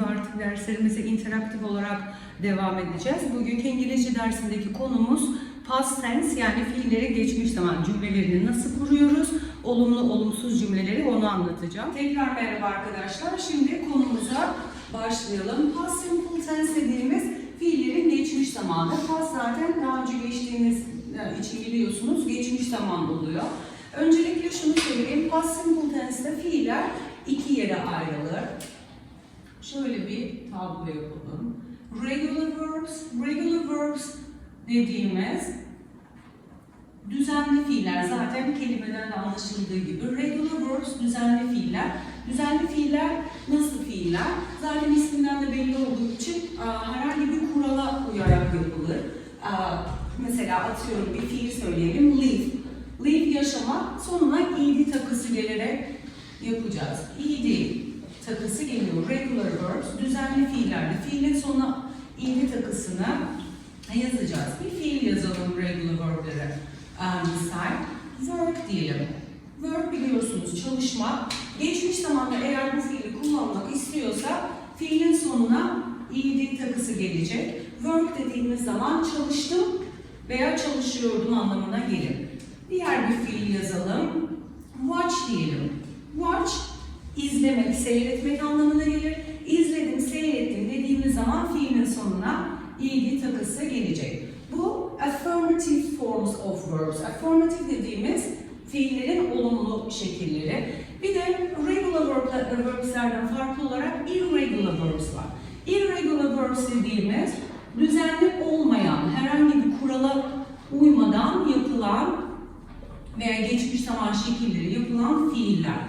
gibi artık derslerimize interaktif olarak devam edeceğiz. Bugünkü İngilizce dersindeki konumuz past tense yani fiilleri geçmiş zaman cümlelerini nasıl kuruyoruz? Olumlu olumsuz cümleleri onu anlatacağım. Tekrar merhaba arkadaşlar. Şimdi konumuza başlayalım. Past simple tense dediğimiz fiillerin geçmiş zamanı. Past zaten daha önce geçtiğiniz e, için biliyorsunuz geçmiş zaman oluyor. Öncelikle şunu söyleyeyim. Past simple tense'de fiiller iki yere ayrılır. Şöyle bir tablo yapalım. Regular verbs, regular verbs dediğimiz düzenli fiiller zaten kelimeden de anlaşıldığı gibi regular verbs düzenli fiiller. Düzenli fiiller nasıl fiiller? Zaten isminden de belli olduğu için herhangi bir kurala uyarak yapılır. Mesela atıyorum bir fiil söyleyelim live. Live yaşamak sonuna ed takısı gelerek yapacağız. ed takısı geliyor. Regular verbs düzenli fiillerde fiilin sonuna ed takısını yazacağız. Bir fiil yazalım regular verb'lere. Misal work diyelim. Work biliyorsunuz çalışmak. Geçmiş zamanda eğer bu fiili kullanmak istiyorsa fiilin sonuna ed takısı gelecek. Work dediğimiz zaman çalıştım veya çalışıyordum anlamına gelir. Diğer bir fiil yazalım. Watch diyelim. Watch izlemek, seyretmek anlamına gelir. İzledim, seyrettim dediğimiz zaman fiilin sonuna ed takısı gelecek. Bu affirmative forms of verbs. Affirmative dediğimiz fiillerin olumlu şekilleri. Bir de regular verbs'lerden farklı olarak irregular verbs var. Irregular verbs dediğimiz düzenli olmayan, herhangi bir kurala uymadan yapılan veya geçmiş zaman şekilleri yapılan fiiller.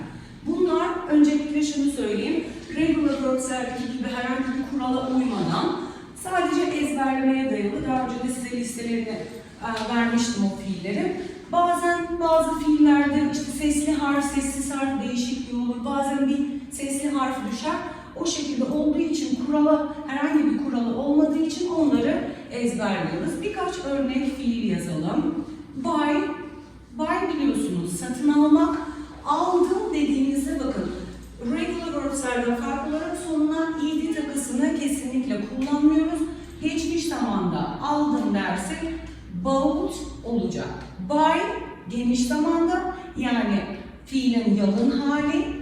Bunlar öncelikle şunu söyleyeyim. Regular verbs'lerdeki gibi herhangi bir kurala uymadan sadece ezberlemeye dayalı. Daha önce de size listelerini e, vermiştim o fiilleri. Bazen bazı fiillerde işte sesli harf, sessiz harf değişikliği olur. Bazen bir sesli harf düşer. O şekilde olduğu için kurala, herhangi bir kuralı olmadığı için onları ezberliyoruz. Birkaç örnek fiil yazalım. Buy, buy biliyorsunuz satın almak. Aldım dediğinizde bakın regular verbs'lerden farklı olarak sonuna ed takısını kesinlikle kullanmıyoruz. Geçmiş zamanda aldım dersek bought olacak. Buy geniş zamanda yani fiilin yalın hali.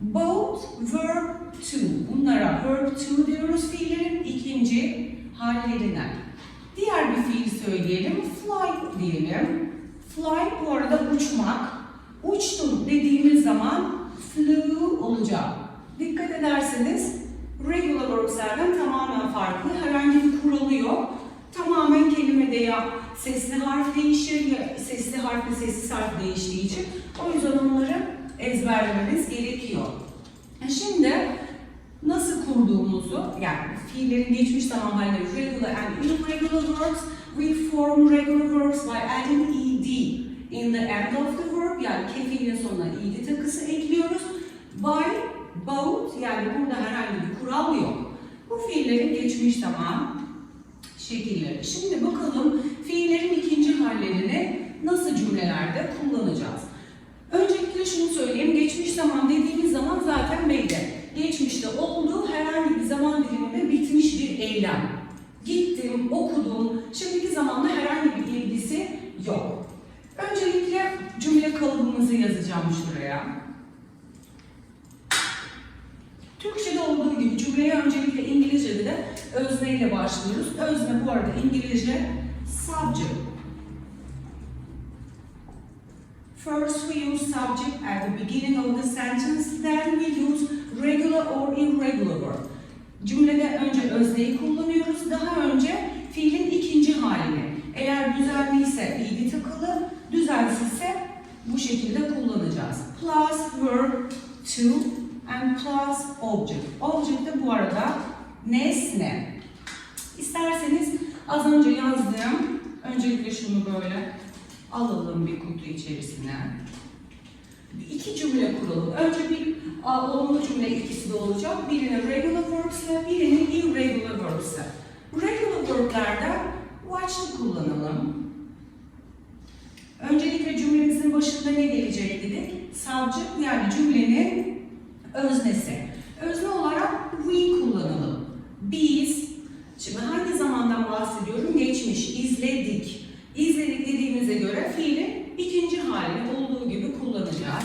Bought verb to. Bunlara verb to diyoruz fiillerin ikinci hallerine. Diğer bir fiil söyleyelim. Fly diyelim. Fly bu arada uçmak. Uçtum dediğimiz zaman flew olacak. Dikkat ederseniz regular verbs'lerden tamamen farklı. Herhangi bir kuralı yok. Tamamen kelimede ya sesli harf değişir ya sesli harf ve sessiz harf değiştiği için o yüzden onları ezberlememiz gerekiyor. E Şimdi nasıl kurduğumuzu yani fiillerin geçmiş zaman halleri regular and irregular verbs we form regular verbs by adding ed in the end of the verb yani kefilin sonuna ed takısı ekliyoruz. By, both yani burada herhangi bir kural yok. Bu fiillerin geçmiş zaman şekilleri. Şimdi bakalım fiillerin ikinci hallerini nasıl cümlelerde kullanacağız. Öncelikle şunu söyleyeyim. Geçmiş zaman dediğimiz zaman zaten belli. Geçmişte olduğu herhangi bir zaman diliminde bitmiş bir eylem. Gittim, okudum. Şimdiki zamanda herhangi bir ilgisi yok. Öncelikle cümle kalıbımızı yazacağım şuraya. Türkçe'de olduğu gibi öncelikle İngilizce'de de özne ile başlıyoruz. Özne bu arada İngilizce subject. First we use subject at the beginning of the sentence, then we use regular or irregular verb. Cümlede önce özneyi kullanıyoruz, daha önce fiilin ikinci halini. Eğer düzenliyse ed takılı, düzensizse bu şekilde kullanacağız. Plus verb to and plus object. Object de bu arada nesne. İsterseniz az önce yazdığım, öncelikle şunu böyle alalım bir kutu içerisine. İki cümle kuralım. Önce bir olumlu cümle ikisi de olacak. Birini regular verbs ile birini irregular verbs ile. Regular verb'lerde watch'ı kullanalım. Öncelikle cümlemizin başında ne gelecek dedik? Subject yani cümlenin öznesi. Özne olarak we kullanalım. Biz, şimdi hangi zamandan bahsediyorum? Geçmiş, izledik. İzledik dediğimize göre fiilin ikinci halini olduğu gibi kullanacağız.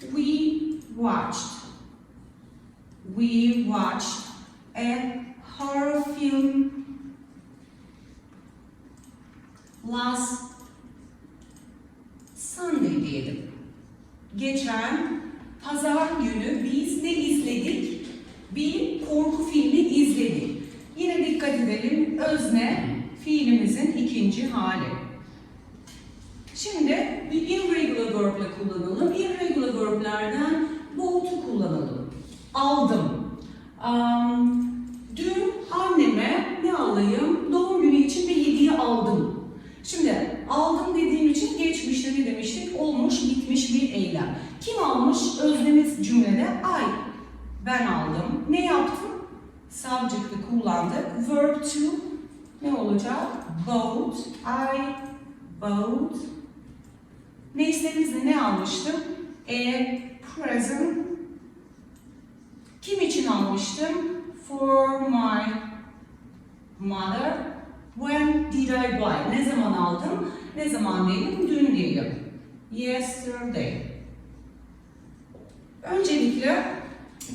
We watched. We watched a horror film last Sunday diyelim. Geçen pazar günü biz ne izledik? Bir korku filmi izledik. Yine dikkat edelim. Özne fiilimizin ikinci hali. Şimdi bir irregular verb ile kullanalım. Irregular verb'lerden bought kullanalım. Aldım. Um, dün anneme ne alayım? Doğum günü için bir hediye aldım. Şimdi aldım dediğim için geçmişte ne demiştik? Olmuş, bitmiş bir eylem. Kim almış? Öznemiz cümlede I. Ben aldım. Ne yaptım? Subject'ı kullandık. Verb to ne olacak? Bought. I bought. Nesnemizde ne almıştım? A present. Kim için almıştım? For my mother. When did I buy? Ne zaman aldım? Ne zaman diyelim? Dün diyelim. Yesterday. Öncelikle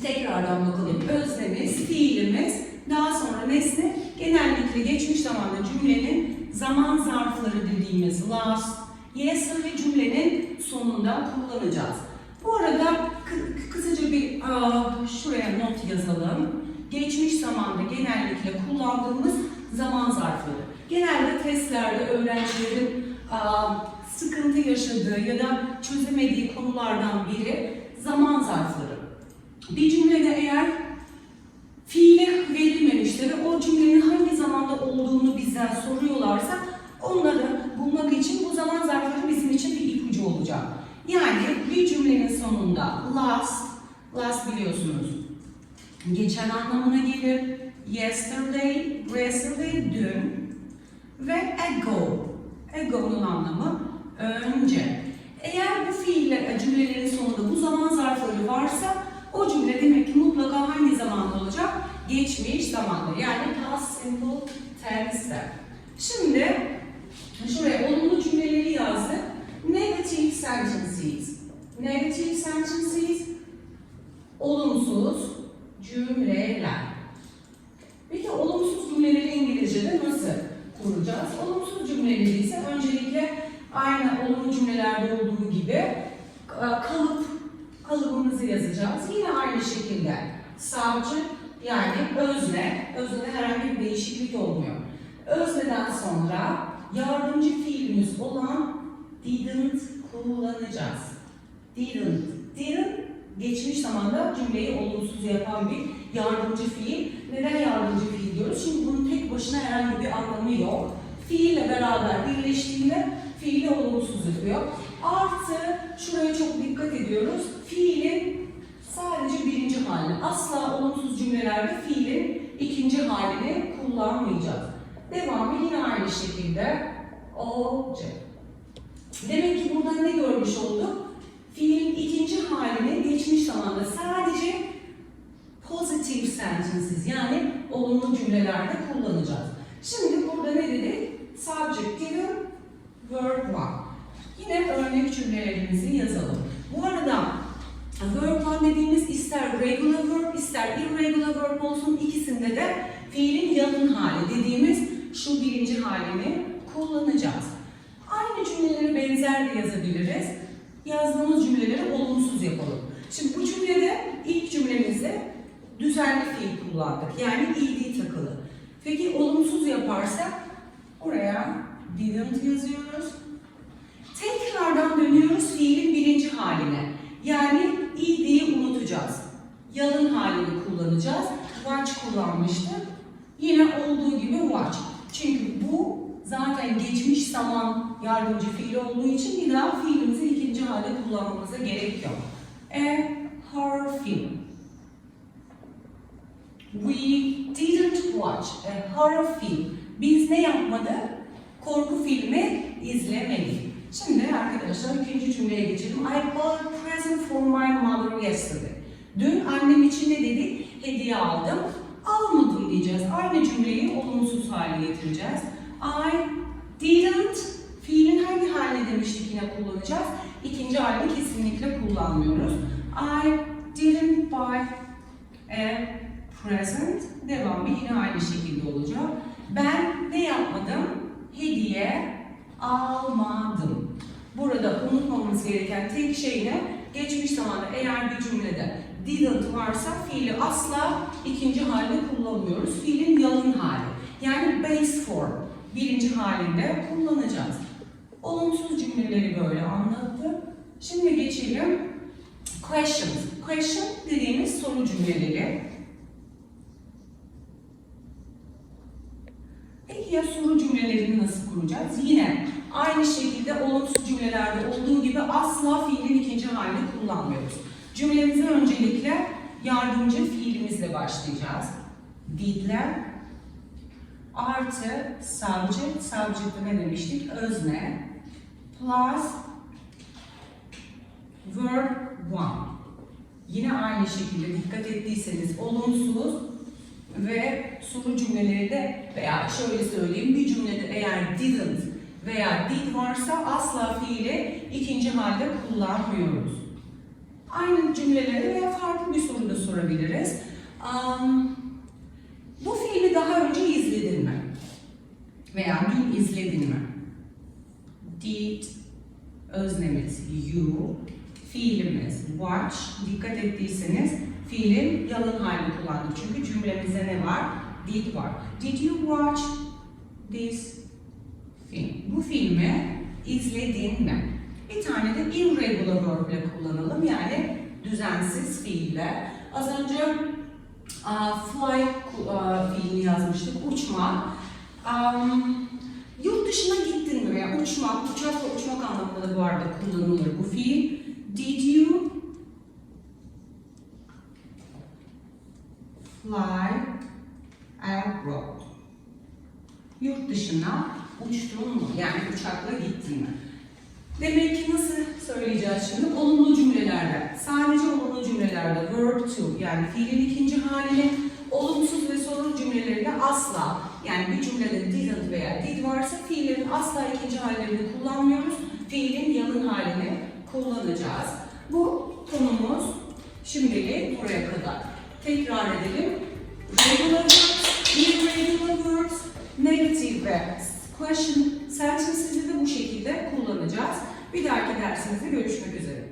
tekrardan bakalım. Öznemiz, fiilimiz, daha sonra nesne, genellikle geçmiş zamanda cümlenin zaman zarfları dediğimiz last, yesterday cümlenin sonunda kullanacağız. Bu arada kı- kısaca bir aa, şuraya not yazalım. Geçmiş zamanda genellikle kullandığımız zaman zarfları. Genelde testlerde öğrencilerin aa, sıkıntı yaşadığı ya da çözemediği konulardan biri zaman zarfları. Bir cümlede eğer fiili verilmemiştir ve o cümlenin hangi zamanda olduğunu bizden soruyorlarsa onları bulmak için bu zaman zarfları bizim için bir ipucu olacak. Yani bir cümlenin sonunda last, last biliyorsunuz geçen anlamına gelir. Yesterday, yesterday dün ve ago. Ago'nun anlamı önce. Eğer bu fiiller cümlelerin sonunda bu zaman zarfları varsa o cümle demek ki mutlaka hangi zamanda olacak? Geçmiş zamanda yani past simple tense'de. Şimdi şuraya olumlu cümleleri yazdık. Negative sentences. Negative sentences olumsuz cümleler. Peki olumsuz cümleleri İngilizce'de nasıl kuracağız? Olumsuz cümleleri ise öncelikle aynı olumlu cümlelerde olduğu gibi e, kalıp kalıbımızı yazacağız. Yine aynı şekilde subject yani özne, öznede herhangi bir değişiklik olmuyor. Özneden sonra yardımcı fiilimiz olan didn't kullanacağız. Didn't. Didn't geçmiş zamanda cümleyi olumsuz yapan bir yardımcı fiil. Neden yardımcı fiil diyoruz? Çünkü bunun tek başına herhangi bir anlamı yok. Fiille beraber birleştiğinde fiili olumsuz yapıyor. Artı şuraya çok dikkat ediyoruz. Fiilin sadece birinci halini. Asla olumsuz cümlelerde fiilin. Devamı yine aynı şekilde olacak. Demek ki burada ne görmüş olduk? Fiilin ikinci halini geçmiş zamanda sadece positive sentences yani olumlu cümlelerde kullanacağız. Şimdi burada ne dedik? Subject given, verb one. Yine örnek cümlelerimizi yazalım. Bu arada verb one dediğimiz ister regular verb ister irregular verb olsun ikisinde de fiilin yanın hali dediğimiz şu birinci halini kullanacağız. Aynı cümleleri benzer de yazabiliriz. Yazdığımız cümleleri olumsuz yapalım. Şimdi bu cümlede ilk cümlemizde düzenli fiil kullandık. Yani ed takılı. Peki olumsuz yaparsak buraya didn't yazıyoruz. Tekrardan dönüyoruz fiilin birinci haline. Yani ed'yi unutacağız. Yalın halini kullanacağız. Watch kullanmıştık. Yine olduğu gibi watch. Çünkü bu zaten geçmiş zaman yardımcı fiil olduğu için bir daha fiilimizi ikinci halde kullanmamıza gerek yok. A horror film. We didn't watch a horror film. Biz ne yapmadık? Korku filmi izlemedik. Şimdi arkadaşlar ikinci cümleye geçelim. I bought a present for my mother yesterday. Dün annem için ne dedik? hediye aldım. Almadım diyeceğiz. Aynı cümleyi olumsuz hale getireceğiz. I didn't fiilin hangi haline demiştik yine kullanacağız. İkinci halini kesinlikle kullanmıyoruz. I didn't buy a present. Devamı yine aynı şekilde olacak. Ben ne yapmadım? Hediye almadım. Burada unutmamamız gereken tek şey ne? Geçmiş zamanda eğer bir cümlede didn't varsa fiili asla ikinci halde kullanmıyoruz. Fiilin yalın hali. Yani base form. Birinci halinde kullanacağız. Olumsuz cümleleri böyle anlattı. Şimdi geçelim questions. Question dediğimiz soru cümleleri. Peki ya soru cümlelerini nasıl kuracağız? Yine aynı şekilde olumsuz cümlelerde olduğu gibi asla fiilin ikinci halini kullanmıyoruz. Cümlemize öncelikle yardımcı fiilimizle başlayacağız. Did'ler artı subject, subject'te ne demiştik? Özne plus verb one. Yine aynı şekilde dikkat ettiyseniz olumsuz ve soru cümleleri de veya şöyle söyleyeyim bir cümlede eğer didn't veya did varsa asla fiili ikinci halde kullanmıyoruz. Aynı cümleleri veya farklı bir soru da sorabiliriz. Um, bu filmi daha önce izledin mi? Veya dün izledin mi? Did, öznemiz you, fiilimiz watch. Dikkat ettiyseniz fiilin yalın halini kullandık. Çünkü cümlemizde ne var? Did var. Did you watch this film? Bu filmi izledin mi? Bir tane de irregular verb ile kullanalım. Yani düzensiz fiille. Az önce uh, fly uh, fiilini yazmıştık. Uçmak. Um, yurt dışına gittin mi? veya uçmak, uçakla uçmak anlamında da bu arada kullanılır bu fiil. Did you fly abroad? Yurt dışına uçtun mu? Yani uçakla gittin mi? Demek ki nasıl söyleyeceğiz şimdi? Olumlu cümlelerde. Sadece olumlu cümlelerde verb to yani fiilin ikinci halini olumsuz ve soru cümlelerinde asla yani bir cümlede didn't veya did varsa fiillerin asla ikinci hallerini kullanmıyoruz. Fiilin yalın halini kullanacağız. Bu konumuz şimdilik buraya kadar. Tekrar edelim. Regular verbs, irregular verbs, negative ve question bir dahaki dersimizde görüşmek üzere.